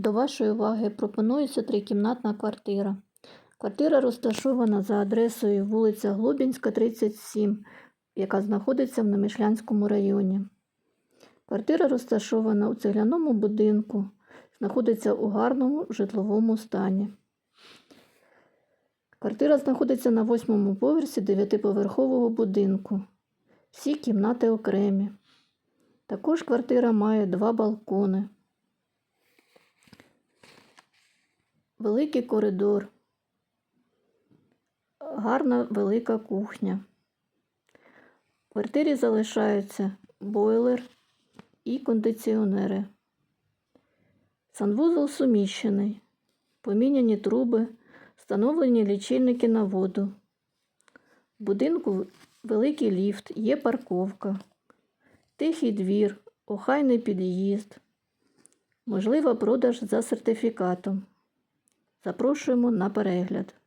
До вашої уваги пропонується трикімнатна квартира. Квартира розташована за адресою вулиця Глобінська, 37, яка знаходиться в Немишлянському районі. Квартира розташована у цегляному будинку, знаходиться у гарному житловому стані. Квартира знаходиться на восьмому поверсі дев'ятиповерхового будинку. Всі кімнати окремі. Також квартира має два балкони. Великий коридор. Гарна велика кухня. В квартирі залишаються бойлер і кондиціонери. Санвузол суміщений. Поміняні труби, встановлені лічильники на воду. В будинку великий ліфт, є парковка, тихий двір, охайний під'їзд. Можливо, продаж за сертифікатом. Запрошуємо на перегляд.